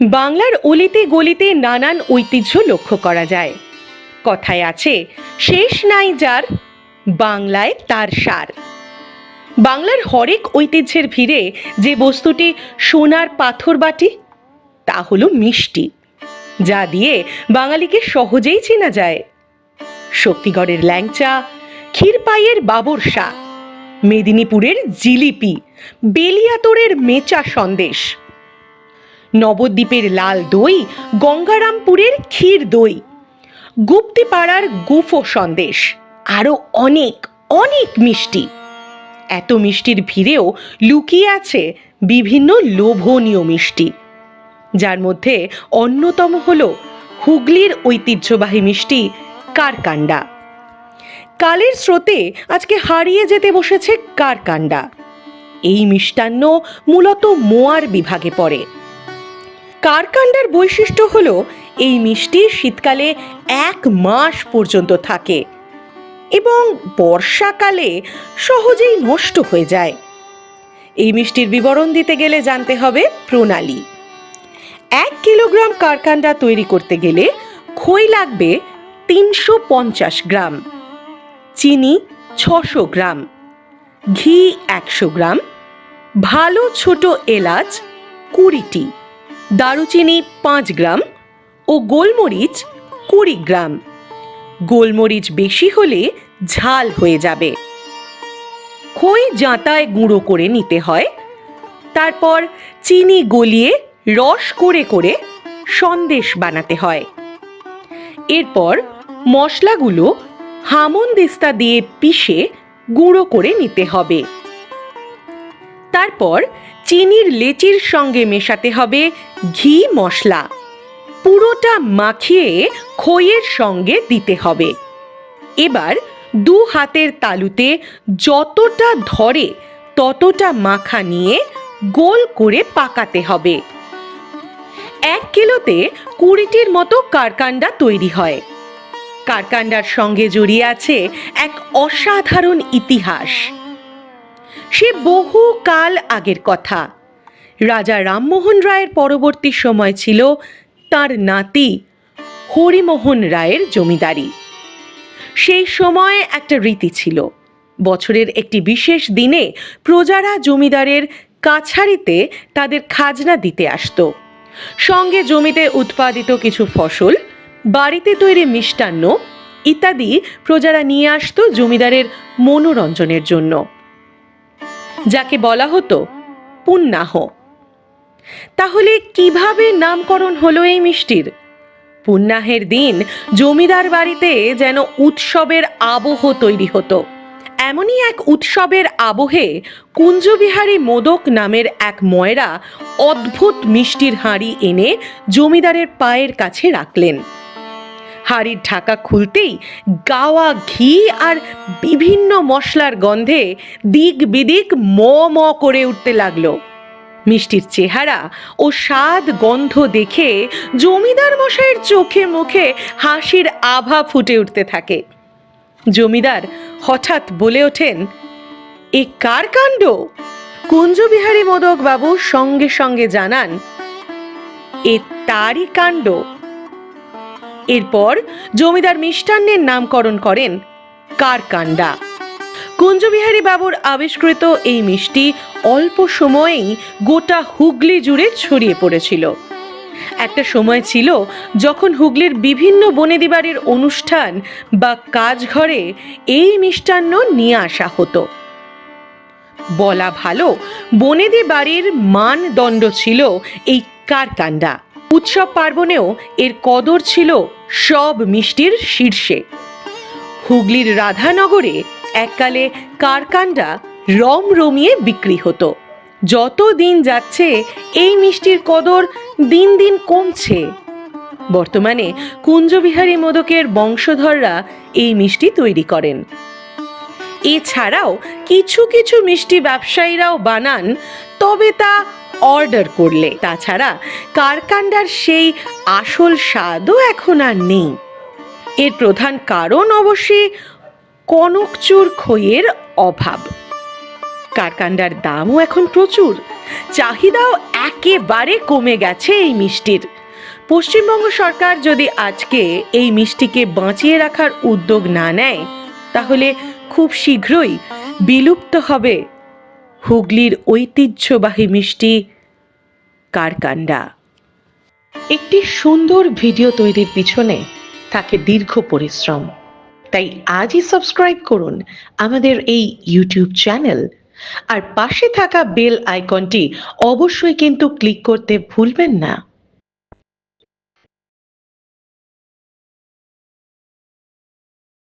বাংলার অলিতে গলিতে নানান ঐতিহ্য লক্ষ্য করা যায়। কথায় আছে, শেষ নাই যার, বাংলায় তার সার। বাংলার হরেক ঐতিহ্যের ভিড়ে যে বস্তুটি সোনার পাথর বাটি, তা হলো মিষ্টি, যা দিয়ে বাঙালিকে সহজেই চেনা যায়। শক্তিগড়ের ল্যাংচা, ক্ষীরপাইয়ের বাবরসা মেদিনীপুরের জিলিপি বেলিয়াতোরের মেচা সন্দেশ নবদ্বীপের লাল দই, গঙ্গারামপুরের ক্ষীর দই। গুপ্তিপাড়ার গুফো সন্দেশ আরও অনেক অনেক মিষ্টি। এত মিষ্টির ভিড়েও লুকিয়ে আছে বিভিন্ন লোভনীয় মিষ্টি। যার মধ্যে অন্যতম হল হুগলির ঐতিহ্যবাহী মিষ্টি কারকান্ডা কালের স্রোতে আজকে হারিয়ে যেতে বসেছে কারকান্ডা এই মিষ্টান্ন মূলত মোয়ার বিভাগে পড়ে। কারকান্ডার বৈশিষ্ট্য হলো এই মিষ্টি শীতকালে এক মাস পর্যন্ত থাকে এবং বর্ষাকালে সহজেই নষ্ট হয়ে যায়। এই মিষ্টির বিবরণ দিতে গেলে জানতে হবে প্রণালী। এক কিলোগ্রাম কারকান্ডা তৈরি করতে গেলে খই লাগবে তিনশো পঞ্চাশ গ্রাম, চিনি ছশো গ্রাম, ঘি একশো গ্রাম, ভালো ছোট এলাচ কুড়িটি দারুচিনি পাঁচ গ্রাম ও গোলমরিচ কুড়ি গ্রাম। গোলমরিচ বেশি হলে ঝাল হয়ে যাবে। খই জাঁতায় গুঁড়ো করে নিতে হয়। তারপর চিনি গলিয়ে রস করে করে সন্দেশ বানাতে হয়। এরপর মশলাগুলো হামনদিস্তা দিয়ে পিষে গুঁড়ো করে নিতে হবে। তারপর চিনির লেচির সঙ্গে মেশাতে হবে ঘি মশলা। পুরোটা মাখিয়ে খইয়ের সঙ্গে দিতে হবে। এবার দু হাতের তালুতে যতটা ধরে ততটা মাখা নিয়ে গোল করে পাকাতে হবে। এক কিলোতে কুড়িটির মতো কারকান্ডা তৈরি হয়। কারকান্ডার সঙ্গে জড়িয়ে আছে এক অসাধারণ ইতিহাস। সে বহু কাল আগের কথা। রাজা রামমোহন রায়ের পরবর্তী সময় ছিল তার নাতি হরিমোহন রায়ের জমিদারি। সেই সময় একটা রীতি ছিল, বছরের একটি বিশেষ দিনে প্রজারা জমিদারের কাছারিতে তাদের খাজনা দিতে আসতো। সঙ্গে জমিতে উৎপাদিত কিছু ফসল, বাড়িতে তৈরি মিষ্টান্ন ইত্যাদি প্রজারা নিয়ে আসতো জমিদারের মনোরঞ্জনের জন্য। যাকে বলা হতো পুন্নাহ। তাহলে কীভাবে নামকরণ হলো এই মিষ্টির? পুন্নাহের দিন জমিদার বাড়িতে যেন উৎসবের আবহ তৈরি হতো। এমনই এক উৎসবের আবহে কুঞ্জবিহারী মোদক নামের এক ময়রা অদ্ভুত মিষ্টির হাঁড়ি এনে জমিদারের পায়ের কাছে রাখলেন। হাঁড়ির ঢাকা খুলতেই গাওয়া ঘি আর বিভিন্ন মশলার গন্ধে দিক বিদিক ম ম করে উঠতে লাগল। মিষ্টির চেহারা ও স্বাদ গন্ধ দেখে জমিদার মশাইয়ের চোখে মুখে হাসির আভা ফুটে উঠতে থাকে। জমিদার হঠাৎ বলে ওঠেন, এ কার কাণ্ড? কুঞ্জবিহারী মোদক বাবু সঙ্গে সঙ্গে জানান, এ তারই কাণ্ড। এরপর জমিদার মিষ্টান্নের নামকরণ করেন কারকান্ডা কুঞ্জবিহারী বাবুর আবিষ্কৃত এই মিষ্টি অল্প সময়েই গোটা হুগলি জুড়ে ছড়িয়ে পড়েছিল। একটা সময় ছিল যখন হুগলির বিভিন্ন বনেদি বাড়ির অনুষ্ঠান বা কাজ ঘরে এই মিষ্টান্ন নিয়ে আসা হতো। বলা ভালো বনেদি বাড়ির মানদণ্ড ছিল এই কারকান্ডা উৎসব পার্বণেও এর কদর ছিল সব মিষ্টির শীর্ষে। হুগলির রাধানগরে এককালে কারকান্ডা রম রমিয়ে বিক্রি হতো। যত দিন যাচ্ছে, এই মিষ্টির কদর দিন দিন কমছে। বর্তমানে কুঞ্জবিহারী মোদকের বংশধররা এই মিষ্টি তৈরি করেন। এছাড়াও কিছু কিছু মিষ্টি ব্যবসায়ীরাও বানান, তবে তা অর্ডার করলে। তাছাড়া কারকান্ডার সেই আসল স্বাদও এখন আর নেই। এর প্রধান কারণ অবশ্যই কনকচুর খইয়ের অভাব। কারকান্ডার দামও এখন প্রচুর। চাহিদাও একেবারে কমে গেছে এই মিষ্টির। পশ্চিমবঙ্গ সরকার যদি আজকে এই মিষ্টিকে বাঁচিয়ে রাখার উদ্যোগ না নেয়, তাহলে খুব শীঘ্রই বিলুপ্ত হবে হুগলির ঐতিহ্যবাহী মিষ্টি কারকান্ডা। একটি সুন্দর ভিডিও তৈরির পিছনে থাকে দীর্ঘ পরিশ্রম। তাই আজই সাবস্ক্রাইব করুন আমাদের এই ইউটিউব চ্যানেল। আর পাশে থাকা বেল আইকনটি অবশ্যই কিন্তু ক্লিক করতে ভুলবেন না।